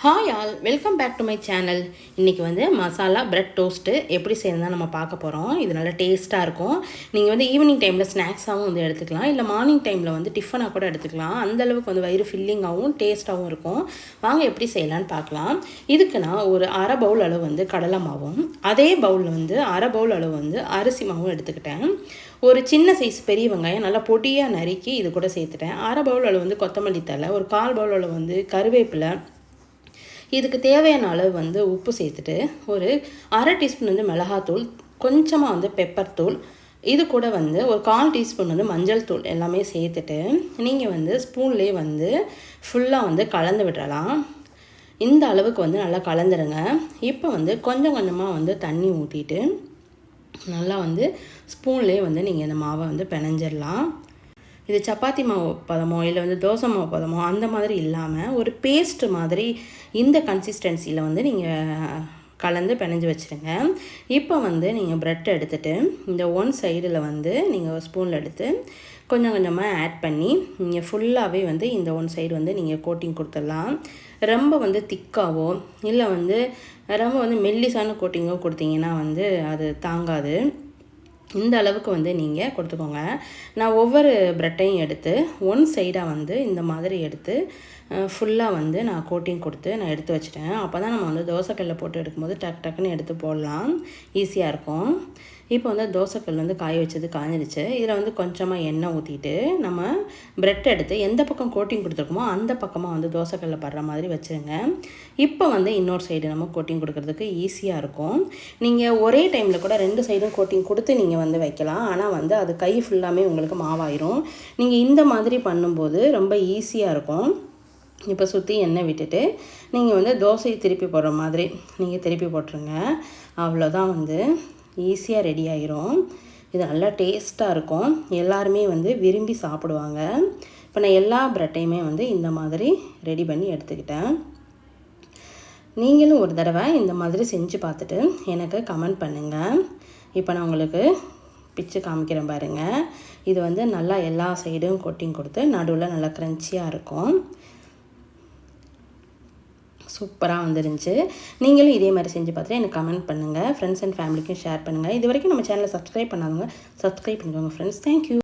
Hi all welcome back to my channel இன்றைக்கி வந்து masala bread toast எப்படி செய்யணும் நம்ம பார்க்க போகிறோம் இது நல்லா டேஸ்ட்டாக இருக்கும். நீங்கள் வந்து ஈவினிங் டைமில் ஸ்நாக்ஸாகவும் வந்து எடுத்துக்கலாம். இல்லை மார்னிங் டைமில் வந்து டிஃபனாக கூட எடுத்துக்கலாம். அந்தளவுக்கு வந்து வயிறு ஃபில்லிங்காகவும் டேஸ்ட்டாகவும் இருக்கும். வாங்க எப்படி செய்யலான்னு பார்க்கலாம். இதுக்கு நான் ஒரு அரை பவுல் அளவு வந்து கடலை மாவும் அதே பவுலில் வந்து அரை பவுல் அளவு வந்து அரிசி மாவும் எடுத்துக்கிட்டேன். ஒரு சின்ன சைஸ் பெரிய வெங்காயம் நல்லா பொடியாக நறுக்கி இது கூட சேர்த்துட்டேன். அரை பவுல் அளவு வந்து கொத்தமல்லி தலை ஒரு கால் பவுல் அளவு வந்து கருவேப்பிலை இதுக்கு தேவையான அளவு வந்து உப்பு சேர்த்துட்டு ஒரு அரை டீஸ்பூன் வந்து மிளகாத்தூள் கொஞ்சமாக வந்து பெப்பர் தூள் இது கூட வந்து ஒரு கால் டீஸ்பூன் வந்து மஞ்சள் தூள் எல்லாமே சேர்த்துட்டு நீங்கள் வந்து ஸ்பூன்லேயே வந்து ஃபுல்லாக வந்து கலந்து விடலாம். இந்த அளவுக்கு வந்து நல்லா கலந்துருங்க. இப்போ வந்து கொஞ்சம் கொஞ்சமாக வந்து தண்ணி ஊற்றிட்டு நல்லா வந்து ஸ்பூன்லேயே வந்து நீங்கள் இந்த மாவை வந்து பிணைஞ்சிடலாம். இது சப்பாத்தி மாவு பதமோ இல்லை வந்து தோசை மாவு பதமோ அந்த மாதிரி இல்லாமல் ஒரு பேஸ்ட் மாதிரி இந்த கன்சிஸ்டன்சியில் வந்து நீங்கள் கலந்து பிணைஞ்சு வச்சுருங்க. இப்போ வந்து நீங்கள் ப்ரெட் எடுத்துகிட்டு இந்த ஒன் சைடில் வந்து நீங்கள் ஸ்பூனில் எடுத்து கொஞ்சம் கொஞ்சமாக ஆட் பண்ணி நீங்கள் ஃபுல்லாகவே வந்து இந்த ஒன் சைடு வந்து நீங்கள் கோட்டிங் கொடுத்துடலாம். ரொம்ப வந்து திக்காவோ இல்லை வந்து ரொம்ப வந்து மெல்லிசான கோட்டிங்கோ கொடுத்தீங்கன்னா வந்து அது தாங்காது. இந்த அளவுக்கு வந்து நீங்கள் கொடுத்துக்கோங்க. நான் ஒவ்வொரு ப்ரெட்டையும் எடுத்து ஒன் சைடாக வந்து இந்த மாதிரி எடுத்து ஃபுல்லாக வந்து நான் கோட்டிங் கொடுத்து நான் எடுத்து வச்சுட்டேன். அப்போ தான் நம்ம வந்து தோசைக்கல்லில் போட்டு எடுக்கும்போது டக் டக்குன்னு எடுத்து போடலாம். ஈஸியாக இருக்கும். இப்போ வந்து தோசைக்கல் வந்து காய வச்சது காஞ்சிருச்சு. இதில் வந்து கொஞ்சமாக எண்ணெய் ஊற்றிட்டு நம்ம ப்ரெட் எடுத்து எந்த பக்கம் கோட்டிங் கொடுத்துருக்கோமோ அந்த பக்கமாக வந்து தோசைக்கல்லில் படுற மாதிரி வச்சுருங்க. இப்போ வந்து இன்னொரு சைடு நம்ம கோட்டிங் கொடுக்குறதுக்கு ஈஸியாக இருக்கும். நீங்கள் ஒரே டைமில் கூட ரெண்டு சைடும் கோட்டிங் கொடுத்து நீங்கள் வந்து வைக்கலாம். ஆனால் வந்து அது கை ஃபுல்லாமே உங்களுக்கு மாவாயிரும். நீங்கள் இந்த மாதிரி பண்ணும்போது ரொம்ப ஈஸியாக இருக்கும். இப்போ சுற்றி எண்ணெய் விட்டுட்டு நீங்கள் வந்து தோசையை திருப்பி போடுற மாதிரி நீங்கள் திருப்பி போட்டுருங்க. அவ்வளோதான் வந்து ஈஸியாக ரெடி ஆயிரும். இது நல்லா டேஸ்ட்டாக இருக்கும். எல்லாருமே வந்து விரும்பி சாப்பிடுவாங்க. இப்போ நான் எல்லா ப்ரெட்டையுமே வந்து இந்த மாதிரி ரெடி பண்ணி எடுத்துக்கிட்டேன். நீங்களும் ஒரு தடவை இந்த மாதிரி செஞ்சு பார்த்துட்டு எனக்கு கமெண்ட் பண்ணுங்கள் இப்போ நான் உங்களுக்கு பிச்சு காமிக்கிறேன் பாருங்கள் இது வந்து நல்லா எல்லா சைடும் கொட்டிங் கொடுத்து நடுவில் நல்லா க்ரன்ச்சியாக இருக்கும். சூப்பராக வந்துருந்துச்சு. நீங்களும் இதே மாதிரி செஞ்சு பார்த்துட்டு எனக்கு கமெண்ட் பண்ணுங்கள் ஃப்ரெண்ட்ஸ் அண்ட் ஃபேமிலிக்கும் ஷேர் பண்ணுங்கள் இது வரைக்கும் நம்ம சேனலை சப்ஸ்கிரைப் பண்ணாதவங்க சப்ஸ்கிரைப் பண்ணிக்கோங்க ஃப்ரெண்ட்ஸ் தேங்க்யூ